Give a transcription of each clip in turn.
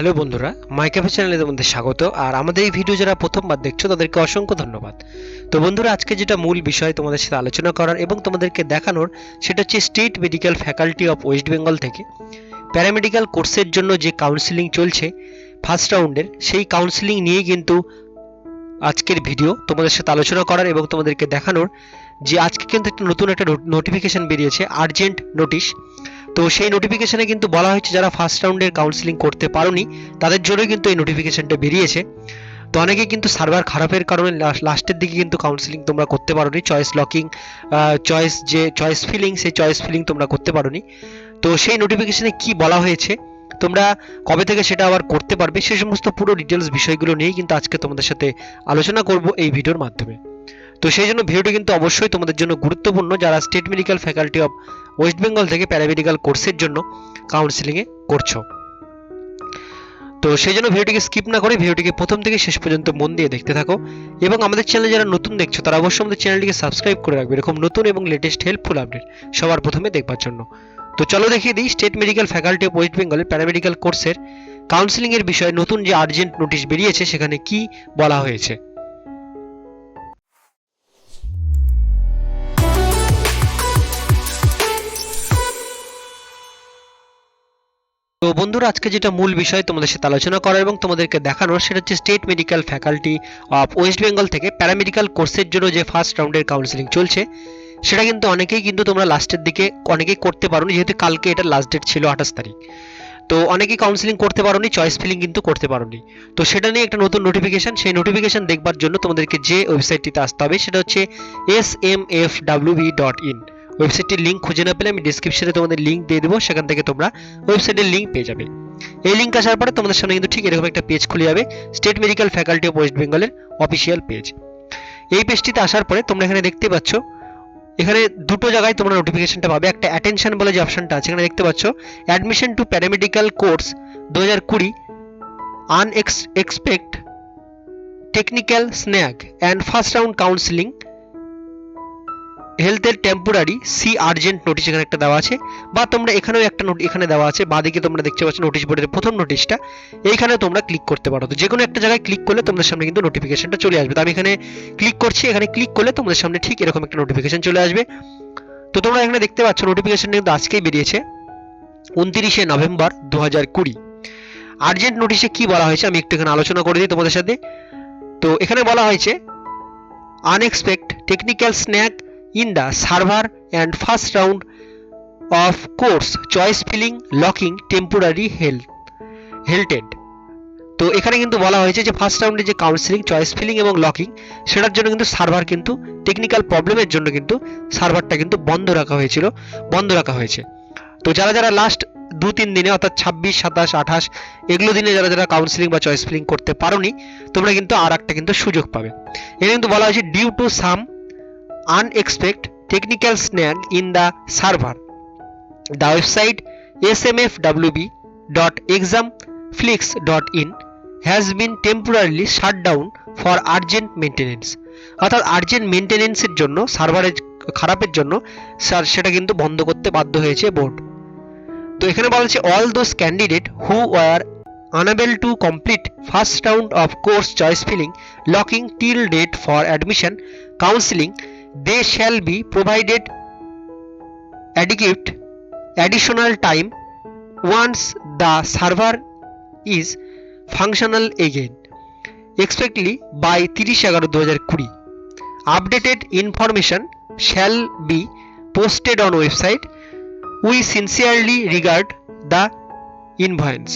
Hello বন্ধুরা মাই cafe চ্যানেলে তোমাদের স্বাগত, আর আমাদের এই ভিডিও যারা প্রথমবার দেখছ, তাদেরকে অসংখ্য ধন্যবাদ। তো বন্ধুরা, আজকে যেটা মূল বিষয় তোমাদের সাথে আলোচনা করার এবং তোমাদেরকে দেখানোর, সেটা হচ্ছে state medical faculty of West Bengal থেকে। প্যারামেডিক্যাল কোর্সের জন্য যে কাউন্সিলিং চলছে ফার্স্ট রাউন্ডের সেই কাউন্সিলিং নিয়ে কিন্তু আজকের ভিডিও তোমাদের সাথে আলোচনা করার এবং তোমাদেরকে দেখানোর যে আজকে কিন্তু একটা নতুন একটা নোটিফিকেশন বেরিয়েছে আর্জেন্ট নোটিশ তো সেই নোটিফিকেশনে কিন্তু বলা হয়েছে যারা ফার্স্ট রাউন্ডের কাউন্সিলিং করতে পারোনি, তাদের জন্য কিন্তু এই নোটিফিকেশনটা বেরিয়েছে। তো অনেকে কিন্তু সার্ভার খারাপের কারণে লাস্টের দিকে কিন্তু কাউন্সিলিং তোমরা করতে পারোনি চয়েস লকিং চয়েস যে চয়েস ফিলিং সেই চয়েস ফিলিং তোমরা করতে পারোনি। তো সেই নোটিফিকেশনে কি বলা হয়েছে, তোমরা কবে থেকে সেটা আবার করতে পারবে, সে সমস্ত পুরো ডিটেলস বিষয়গুলো নিয়েই কিন্তু আজকে তোমাদের সাথে আলোচনা করব এই ভিডিওর মাধ্যমে। তো সেই জন্য ভিডিওটি কিন্তু অবশ্যই তোমাদের জন্য গুরুত্বপূর্ণ যারা state medical faculty of West Bengal থেকে প্যারামেডিক্যাল কোর্সের জন্য কাউন্সিলিংয়ে করছ। তো সেই জন্য ভিডিওটিকে স্কিপ না করে ভিডিওটিকে প্রথম থেকে শেষ পর্যন্ত মন দিয়ে দেখতে থাকো এবং আমাদের চ্যানেলে যারা নতুন দেখছ, তারা অবশ্যই আমাদের চ্যানেলটিকে সাবস্ক্রাইব করে রাখবে। এরকম নতুন এবং লেটেস্ট হেল্পফুল আপডেট সবার প্রথমে দেখবার জন্য। তো চলো দেখিয়ে দিই state medical faculty of West বেঙ্গলের প্যারামেডিক্যাল কোর্সের কাউন্সিলিংয়ের বিষয়ে নতুন যে আর্জেন্ট নোটিশ বেরিয়েছে, সেখানে কি বলা হয়েছে। তো বন্ধুরা, আজকে যেটা মূল বিষয় তোমাদের সাথে আলোচনা করা এবং তোমাদেরকে দেখানোর, সেটা হচ্ছে state medical faculty of West Bengal থেকে প্যারামেডিক্যাল কোর্সের জন্য যে ফার্স্ট রাউন্ডের কাউন্সিলিং চলছে, সেটা কিন্তু অনেকেই কিন্তু তোমরা লাস্টের দিকে অনেকেই করতে পারোনি, যেহেতু কালকে এটা লাস্ট ডেট ছিল আঠাশ তারিখ। তো অনেকেই কাউন্সিলিং করতে পারোনি চয়েস ফিলিং কিন্তু করতে পারোনি। তো সেটা নিয়ে একটা নতুন নোটিফিকেশন সেই নোটিফিকেশন দেখবার জন্য তোমাদেরকে যে ওয়েবসাইটটিতে আসতে হবে, সেটা হচ্ছে S M F W B dot in ওয়েবসাইটটির link খুঁজে না পেলে আমি ডিসক্রিপশনে তোমাদের লিঙ্ক দিয়ে দেবো, সেখান থেকে তোমরা ওয়েবসাইটের লিঙ্ক পেয়ে যাবে। এই লিঙ্ক আসার পরে তোমাদের সামনে কিন্তু ঠিক এরকম একটা পেজ খুলে যাবে state medical faculty of West বেঙ্গলের অফিসিয়াল পেজ এই পেজটিতে আসার পরে তোমরা এখানে দেখতে পাচ্ছ, এখানে দুটো জায়গায় তোমরা নোটিফিকেশনটা পাবে। একটা অ্যাটেনশন বলে যে অপশনটা আছে, এখানে দেখতে পাচ্ছ অ্যাডমিশন টু প্যারামেডিক্যাল কোর্স দু হাজার কুড়ি unexpect technical snack and first round counselling হেলথের টেম্পোরারি সি আর্জেন্ট নোটিশ এখানে একটা দেওয়া আছে। বা তোমরা এখানেও একটা নোট এখানে দেওয়া আছে। বাঁদিকে তোমরা দেখতে পাচ্ছ নোটিশ বোর্ডের প্রথম নোটিশটা এইখানে তোমরা ক্লিক করতে পারো। তো যে কোনো একটা জায়গায় ক্লিক করলে তোমাদের সামনে কিন্তু নোটিফিকেশনটা চলে আসবে। তো আমি এখানে ক্লিক করছি। এখানে ক্লিক করলে তোমাদের সামনে ঠিক এরকম একটা নোটিফিকেশন চলে আসবে। তো তোমরা এখানে দেখতে পাচ্ছ নোটিফিকেশনটা কিন্তু আজকেই বেরিয়েছে। উনত্রিশে নভেম্বর দু হাজার কুড়ি। আর্জেন্ট নোটিশে কি বলা হয়েছে? আমি একটু এখানে আলোচনা করে দিই তোমাদের সাথে। তো এখানে বলা হয়েছে unexpect technical snack in the server and first round of course choice filling locking temporary held halted তো এখানে কিন্তু বলা হয়েছে যে ফার্স্ট রাউন্ডে যে কাউন্সিলিং চয়েস ফিলিং এবং লকিং, সেটার জন্য কিন্তু সার্ভার কিন্তু টেকনিক্যাল প্রবলেমের জন্য কিন্তু সার্ভারটা কিন্তু বন্ধ রাখা হয়েছিল, বন্ধ রাখা হয়েছে। তো যারা যারা লাস্ট দু তিন দিনে, অর্থাৎ ছাব্বিশ, সাতাশ, আঠাশ, এগুলো দিনে যারা যারা কাউন্সিলিং বা চয়েস ফিলিং করতে পারোনি, তোমরা কিন্তু আর একটা কিন্তু সুযোগ পাবে। এখানে কিন্তু বলা হয়েছে due to some unexpect technical snag in the server the website S M F W B dot exam flix dot in has been temporarily shut down for urgent maintenance অর্থাৎ আর্জেন্ট মেনটেনেন্সের জন্য সার্ভারের খারাপের জন্য স্যার সেটা কিন্তু বন্ধ করতে বাধ্য হয়েছে বোর্ড তো এখানে বলা হচ্ছে all those candidate who were unable to complete first round of course choice filling locking till date for admission counselling they shall be provided adequate additional time once the server is functional again expectedly by 30 এগারো দু হাজার কুড়ি updated information shall be posted on website we sincerely regard the invoice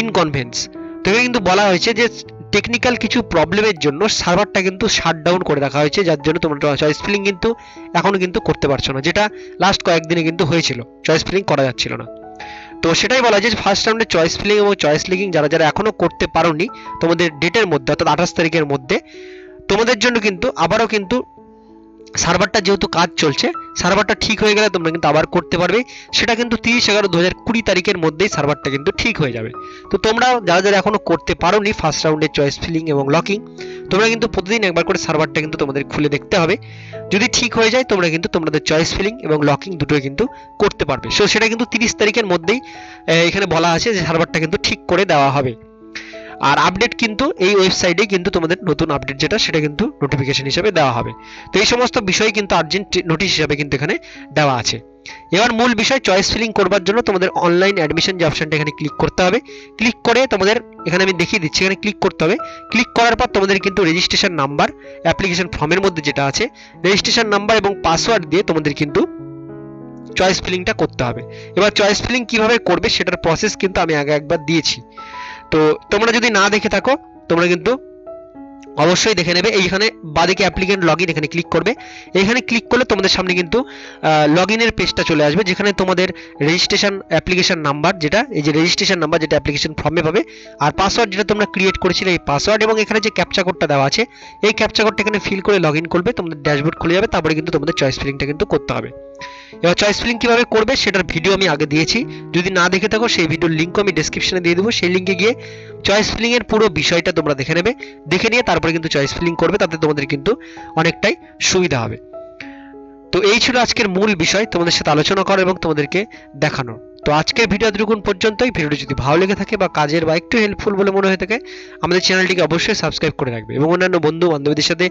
inconvenience তো কিন্তু বলা হয়েছে যে technical কিছু প্রবলেমের জন্য সার্ভারটা কিন্তু শাট ডাউন করে রাখা হয়েছে, যার জন্য তোমরা চয়েস ফিলিং কিন্তু এখনও কিন্তু করতে পারছ না, যেটা লাস্ট কয়েকদিনে কিন্তু হয়েছিল চয়েস ফিলিং করা যাচ্ছিল না। তো সেটাই বলা যায় ফার্স্ট রাউন্ডে চয়েস ফিলিং এবং চয়েস লিকিং যারা যারা এখনও করতে পারোনি, তোমাদের ডেটের মধ্যে অর্থাৎ আঠাশ তারিখের মধ্যে, তোমাদের জন্য কিন্তু আবারও কিন্তু সার্ভারটা যেহেতু কাজ চলছে সার্ভারটা ঠিক হয়ে গেলে তোমরা কিন্তু আবার করতে পারবে। সেটা কিন্তু তিরিশ এগারো দু হাজার কুড়ি তারিখের মধ্যেই সার্ভারটা কিন্তু ঠিক হয়ে যাবে। তো তোমরা, যারা যারা এখনও করতে পারোনি ফার্স্ট রাউন্ডের চয়েস ফিলিং এবং লকিং তোমরা কিন্তু প্রতিদিন একবার করে সার্ভারটা কিন্তু তোমাদের খুলে দেখতে হবে। যদি ঠিক হয়ে যায়, তোমরা কিন্তু তোমাদের চয়েস ফিলিং এবং লকিং দুটোই কিন্তু করতে পারবে। সো সেটা কিন্তু তিরিশ তারিখের মধ্যেই এখানে বলা আছে যে সার্ভারটা কিন্তু ঠিক করে দেওয়া হবে। আর আপডেট কিন্তু এই ওয়েবসাইটে কিন্তু তোমাদের নতুন আপডেট যেটা, সেটা কিন্তু নোটিফিকেশন হিসেবে দেওয়া হবে। তো এই সমস্ত বিষয় কিন্তু আর্জেন্ট নোটিশ হিসেবে কিন্তু এখানে দেওয়া আছে। এবার মূল বিষয় চয়েস ফিলিং করবার জন্য তোমাদের অনলাইন অ্যাডমিশন যে অপশনটা এখানে ক্লিক করতে হবে। ক্লিক করে তোমাদের এখানে আমি দেখিয়ে দিচ্ছি, এখানে ক্লিক করতে হবে। ক্লিক করার পর তোমাদের কিন্তু রেজিস্ট্রেশন নাম্বার অ্যাপ্লিকেশন ফর্মের মধ্যে যেটা আছে রেজিস্ট্রেশন নাম্বার এবং পাসওয়ার্ড দিয়ে তোমাদের কিন্তু চয়েস ফিলিংটা করতে হবে। এবার চয়েস ফিলিং কীভাবে করবে, সেটার প্রসেস কিন্তু আমি আগে একবার দিয়েছি। তো তোমরা যদি না দেখে থাকো, তোমরা কিন্তু অবশ্যই দেখে নেবে। এইখানে বাদিকে অ্যাপ্লিকেন্ট লগ এখানে ক্লিক করবে। এখানে ক্লিক করলে তোমাদের সামনে কিন্তু লগ ইনের পেজটা চলে আসবে, যেখানে তোমাদের রেজিস্ট্রেশন অ্যাপ্লিকেশন নাম্বার যেটা, এই যে রেজিস্ট্রেশন নাম্বার যেটা অ্যাপ্লিকেশন ফর্মে পাবে, আর পাসওয়ার্ড যেটা তোমরা ক্রিয়েট করেছিলে, এই পাসওয়ার্ড এবং এখানে যে ক্যাপচা কোডটা দেওয়া আছে, এই ক্যাপচা কোডটা এখানে ফিল করে লগ ইন করবে, তোমাদের ড্যাশবোর্ড খুলে যাবে, তারপরে কিন্তু তোমাদের চয়েস ফিলিংটা কিন্তু করতে হবে। এবার চয়েস ফিলিং কীভাবে করবে সেটার ভিডিও আমি আগে দিয়েছি। যদি না দেখে থাকো, সেই ভিডিওর লিঙ্কও আমি ডেসক্রিপশনে দিয়ে দেবো। সেই লিঙ্কে গিয়ে চয়েস ফিলিং এর পুরো বিষয়টা তোমরা দেখে নেবে। দেখে নিয়ে তারপরে কিন্তু চয়েস ফিলিং করবে, তাতে তোমাদের কিন্তু অনেকটাই সুবিধা হবে। তো এই ছিল আজকের মূল বিষয়। তোমাদের সাথে আলোচনা করা এবং তোমাদেরকে দেখানো। তো আজকের ভিডিও এতটুকুন পর্যন্তই। ভিডিওটি যদি ভালো লেগে থাকে বা কাজের বা একটু হেল্পফুল বলে মনে হয়ে থাকে, আমাদের চ্যানেলটিকে অবশ্যই সাবস্ক্রাইব করে রাখবে এবং অন্যান্য বন্ধু বান্ধবীদের সাথে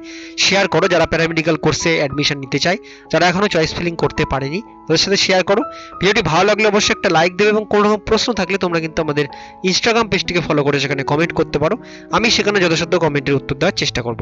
শেয়ার করো যারা প্যারামেডিক্যাল কোর্সে অ্যাডমিশন নিতে চায়, যারা এখনও চয়েস ফিলিং করতে পারেনি, তাদের সাথে শেয়ার করো। ভিডিওটি ভালো লাগলে অবশ্যই একটা লাইক দেবে এবং কোনো রকম প্রশ্ন থাকলে তোমরা কিন্তু আমাদের ইনস্টাগ্রাম পেজটিকে ফলো করে সেখানে কমেন্ট করতে পারো। আমি সেখানে যথাসাধ্য কমেন্টের উত্তর দেওয়ার চেষ্টা করব।